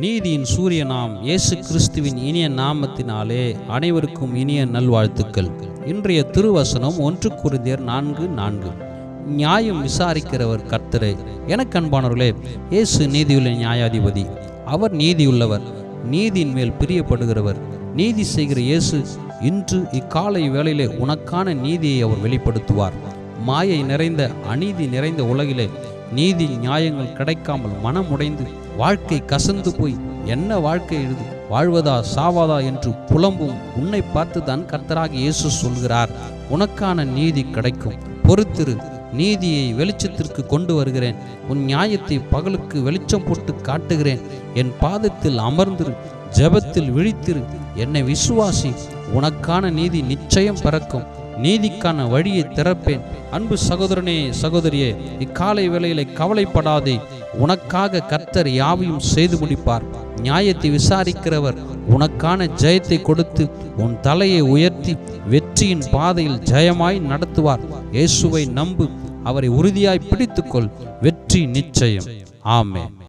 நீதியின் சூரிய நாம் இயேசு கிறிஸ்துவின் இனிய நாமத்தினாலே அனைவருக்கும் இனிய நல்வாழ்த்துக்கள். இன்றைய திருவசனம் ஒன்று குருந்தியர் நான்கு நான்கு. நியாயம் விசாரிக்கிறவர் கர்த்தரே. எனக்கு அன்பானவர்களே இயேசு நீதியுள்ள நியாயாதிபதி. அவர் நீதியுள்ளவர் நீதியின் மேல் பிரியப்படுகிறவர். நீதி செய்கிற இயேசு இன்று இக்காலை வேளையிலே உனக்கான நீதியை அவர் வெளிப்படுத்துவார். மாயை நிறைந்த அநீதி நிறைந்த உலகிலே நீதி நியாயங்கள் கிடைக்காமல் மனமுடைந்து வாழ்க்கை கசந்து போய் என்ன வாழ்க்கை எழுது? வாழ்வதா சாவாதா என்று புலம்பும் உன்னை பார்த்து தான் கர்த்தராக இயேசு சொல்கிறார். உனக்கான நீதி கிடைக்கும். பொறுத்திரு நீதியை வெளிச்சத்திற்கு கொண்டு வருகிறேன். உன் நியாயத்தை பகலுக்கு வெளிச்சம் போட்டு காட்டுகிறேன். என் பாதத்தில் அமர்ந்திரு ஜெபத்தில் விழித்திரு. என்னை விசுவாசி உனக்கான நீதி நிச்சயம் பிறக்கும். நீதிக்கான வழியை திறப்பேன். அன்பு சகோதரனே சகோதரியே இக்காலை வேளையிலே கவலைப்படாதே. உனக்காக கர்த்தர் யாவையும் செய்து முடிப்பார். நியாயத்தை விசாரிக்கிறவர் உனக்கான ஜெயத்தை கொடுத்து உன் தலையை உயர்த்தி வெற்றியின் பாதையில் ஜெயமாய் நடத்துவார். இயேசுவை நம்பு அவரை உறுதியாய் பிடித்துக்கொள். வெற்றி நிச்சயம். ஆமே